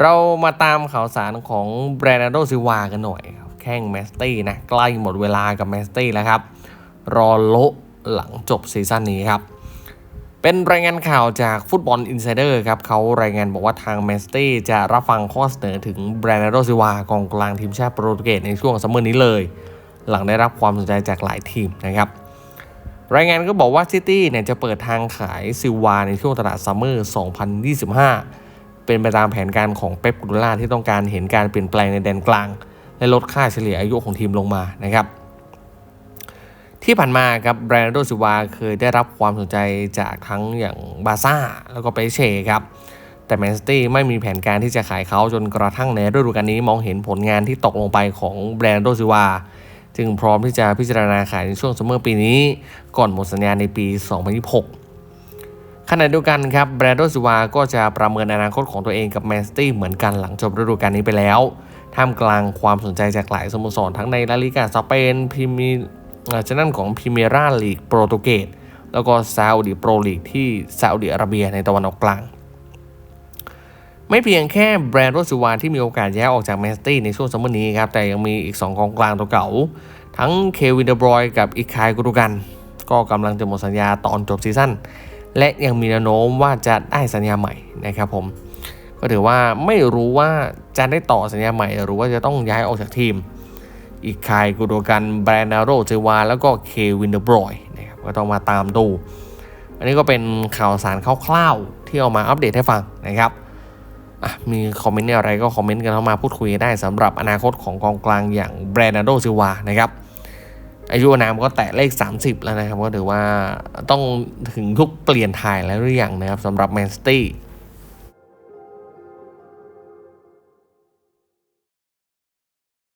เรามาตามข่าวสารของแบรนาโดซิวากันหน่อยครับ แข่งแมสตี้นะ ใกล้หมดเวลากับแมสตี้แล้วครับ รอโละหลังจบซีซั่นนี้ครับ เป็นรายงานข่าวจากฟุตบอลอินไซเดอร์ครับเขารายงานบอกว่าทางแมสตี้จะรับฟังข้อเสนอถึงแบรนาโดซิวากองกลางทีมชาติโปรตุเกสในช่วงซัมเมอร์นี้เลย หลังได้รับความสนใจจากหลายทีมนะครับรายงานก็บอกว่าซิตี้เนี่ยจะเปิดทางขายซิวาในช่วงตลาดซัมเมอร์ 2025 เป็นไปตามแผนการของเป๊ปกุลล่าที่ต้องการเห็นการเปลี่ยนแปลงในแดนกลาง และลดค่าเฉลี่ยอายุของทีมลงมานะครับที่ผ่านมาครับแบรนโดซิวาเคยได้รับความสนใจจากทั้งอย่างบาซ่าแล้วก็เปเช่ครับ แต่แมนซิตี้ไม่มีแผนการที่จะขายเขาจนกระทั่งในฤดูกาลนี้มองเห็นผลงานที่ตกลงไปของแบรนโดซิวาจึงพร้อมที่จะพิจารณาขายในช่วงซัมเมอร์ปีนี้ ก่อนหมดสัญญาในปี 2026 ขณะเดียวกันครับแบรนโดซิวาก็จะประเมินอนาคตของตัวเองกับแมนซิตี้เหมือนกันหลังจบฤดูกาลนี้ไปแล้ว ท่ามกลางความสนใจจากหลายสโมสรทั้งในลาลิกาสเปนพรีเมียร์จะนั่นของพรีเมียราลีกโปรตุเกสแล้วก็ซาอุดิโปรลีกที่ซาอุดิอาระเบียในตะวันออกกลาง ไม่เพียงแค่แบรนด์โรซิวาที่มีโอกาสแย้ออกจากแมนซิตี้ในช่วงซัมเมอร์นี้ครับ แต่ยังมีอีก 2 กองกลางตัวเก่า ทั้งเควินเดบรอยกับอีคายกุรุกัน ก็กำลังจะหมดสัญญาตอนจบซีซั่น และยังมีแนวโน้มว่าจะได้สัญญาใหม่นะครับผมก็ถือว่าไม่รู้ว่าจะได้ต่อสัญญาใหม่ หรือว่าจะต้องย้ายออกจากทีม อีกคายกุโดกันแบรนาโรเจวา แล้วก็เควินเดอบรอยนะครับก็ต้องมาตามดู อันนี้ก็เป็นข่าวสารคร่าวๆ ที่เอามาอัปเดตให้ฟังนะครับมีคอมเมนต์อะไรก็คอมเมนต์กันเข้ามาพูดคุยได้สำหรับอนาคตของกองกลางอย่างแบรนาโดซิวานะครับ อายุนามก็แตะเลข 30 แล้วนะครับ ก็ถือว่าต้องถึงทุกเปลี่ยนถ่ายแล้วหรือยังนะครับสำหรับแมนสตี้